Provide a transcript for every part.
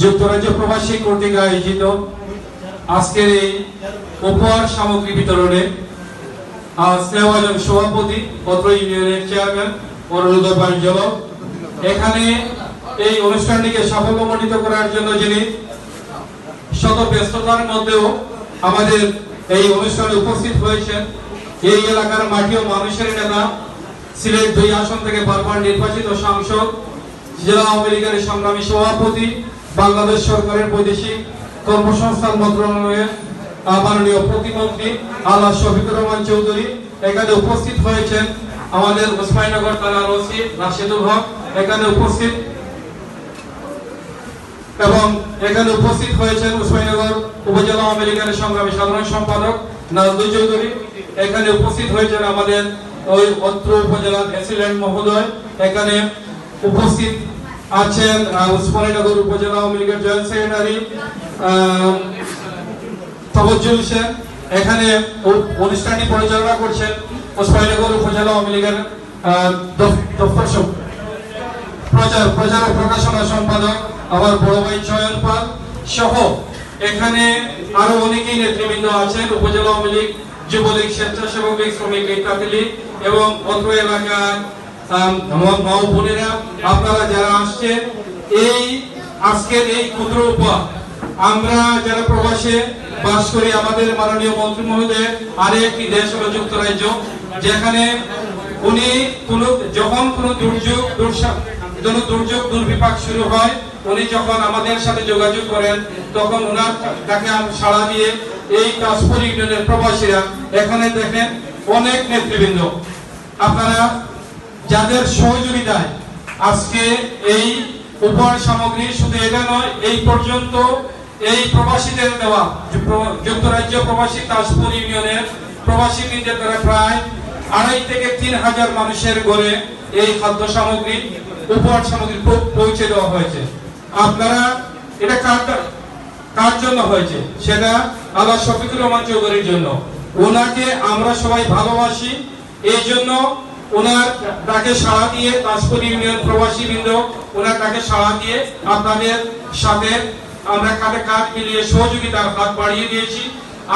যুক্তরাজ্য প্রবাসী কর্তৃক আয়োজিত আজকের এই উপহার সামগ্রী বিতরণে সভাপতি, পত্র ইউনিয়নের চেয়ারম্যান অনুরোধ বাণিজ্য এখানে এই অনুষ্ঠানটিকে সাফল্যমণ্ডিত করার জন্য যিনি শত ব্যস্ততার মধ্যেও আমাদের এই অনুষ্ঠানে উপস্থিত হয়েছেন, এই এলাকার মাটি ও মানুষের নেতা, সিলেট দুই আসন থেকে বারবার নির্বাচিত সাংসদ, জেলা আওয়ামী লীগের সংগ্রামী সভাপতি বাংলাদেশ সরকারের বৈদেশিক কর্মসংস্থান মন্ত্রণালয়ের মাননীয় প্রতিমন্ত্রী আল্লাহ শফিকুর রহমান চৌধুরী এখানে উপস্থিত হয়েছেন। আমাদের ওসমাইনগর থানার ওসি রাশেদুল হক এখানে উপস্থিত। এবং এখানে উপস্থিত হয়েছেন উসমানীনগর উপজেলা আওয়ামী লীগের সংগ্রামী সাধারণ সম্পাদক নাজদুল চৌধুরী। এখানে উপস্থিত হয়েছেন আমাদের ওই অত্র উপজেলার প্রেসিডেন্ট মহোদয়। এখানে উপস্থিত আছেন উসমানীনগর উপজেলা আওয়ামী লীগের জয়েন্ট সেক্রেটারি তবজ্জুল হোসেন এখানে অনুষ্ঠানটি পরিচালনা করছেন উসমানীনগর উপজেলা আওয়ামী লীগের সম- প্রচার প্রচার ও প্রকাশনা সম্পাদক আমার বড় ভাই চয়ন পাল সহ। এখানে আরও অনেকেই নেতৃবৃন্দ আছেন উপজেলা আওয়ামী লীগ যুবলীগ স্বেচ্ছাসেবক লীগ শ্রমিক লীগ এবং অত্র এলাকার আম, বোনেরা, আপনারা যারা আসছেন, এই আজকের এই ক্ষুদ্র উপহার, আমরা যারা প্রবাসে বাস করি, আমাদের মাননীয় মন্ত্রী মহোদয়ের আরেকটি দেশ যুক্তরাজ্য, যেখানে উনি যখন দুর্যোগ কোন দুর্যোগ, দুর্বিপাক শুরু হয়, উনি যখন আমাদের সাথে যোগাযোগ করেন, তখন ওনার তাকে সাড়া দিয়ে এই কাশপুর ইউনিয়নের প্রবাসীরা, এখানে দেখেন অনেক নেতৃবৃন্দ। আপনারা যাদের সহযোগিতায় আজকে এই উপহার সামগ্রী শুধু এটা নয়, এই পর্যন্ত এই প্রবাসীদের দেওয়া যুক্তরাজ্য প্রবাসী কাশপুর ইউনিয়নের প্রবাসী দ্বারা প্রায় আড়াই থেকে তিন হাজার মানুষের ঘরে এই খাদ্য সামগ্রী, উপহার সামগ্রী পৌঁছে দেওয়া হয়েছে। আপনারা এটা কার কার জন্য হয়েছে? সেটা আল্লাহ শফিকুর রহমান চৌধুরীর জন্য। ওনাকে আমরা সবাই ভালোবাসি। এই জন্য ওনার তাকে সাড়া দিয়ে কাশপুর ইউনিয়ন প্রবাসী বৃন্দ ওনার তাকে সাড়া দিয়ে আপনাদের সাথে আমরা কাঁধে কাঁধ মিলিয়ে সহযোগিতার হাত বাড়িয়ে দিয়েছি।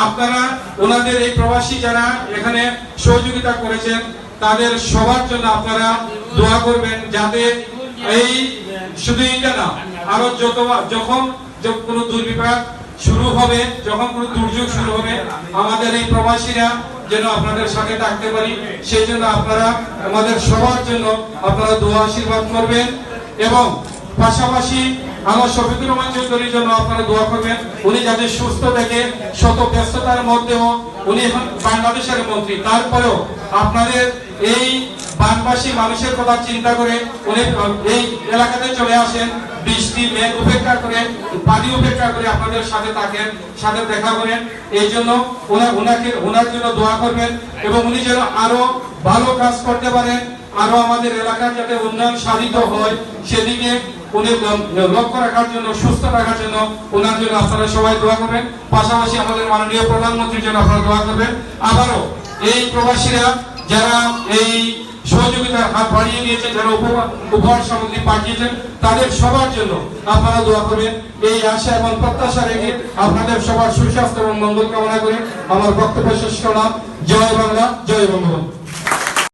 আপনারা, ওনাদের এই প্রবাসী যারা এখানে সহযোগিতা করেছেন, তাদের সবার জন্য আপনারা দোয়া করবেন যাতে এই শুধু এইটা না, আরও যত যখন কোনো দুর্বিপাক শুরু হবে, যখন কোনো দুর্যোগ শুরু হবে, আমাদের এই প্রবাসীরা যেন আপনাদের সাথে থাকতে পারি, সেই জন্য আপনারা আমাদের সবার জন্য আপনারা দোয়া আশীর্বাদ করবেন এবং পাশাপাশি আমার শফিকুর রহমান চৌধুরীর জন্য আপনারা দোয়া করবেন, উনি যাতে সুস্থ থেকে, শত ব্যস্ততার মধ্যেও উনি এখন বাংলাদেশের মন্ত্রী। তারপরেও আপনাদের এই বানবাসী মানুষের কথা চিন্তা করে উনি এই এলাকাতে চলে আসেন। বৃষ্টি, মেঘ উপেক্ষা করে পানি উপেক্ষা করে আপনাদের সাথে থাকেন, সাথে দেখা করেন। এই জন্য ওনাকে ওনার জন্য দোয়া করবেন এবং উনি যেন আরও ভালো কাজ করতে পারেন, আরও আমাদের এলাকার যাতে উন্নয়ন সাধিত হয়, সেদিকে উনি লক্ষ্য রাখার জন্য, সুস্থ রাখার জন্য ওনার জন্য আপনারা সবাই দোয়া করবেন। পাশাপাশি আমাদের মাননীয় প্রধানমন্ত্রীর জন্য আপনারা দোয়া করবেন। আবারও এই প্রবাসীরা যারা এই সহযোগিতার হাত বাড়িয়ে দিয়েছে যারা উপহার সামগ্রী পাঠিয়েছেন, তাদের সবার জন্য আপনারা দোয়া করবেন। এই আশা এবং প্রত্যাশা রেখে আপনাদের সবার সুস্বাস্থ্য এবং মঙ্গল কামনা করে আমার বক্তব্য শেষ করলাম। জয় বাংলা, জয় বঙ্গবন্ধু।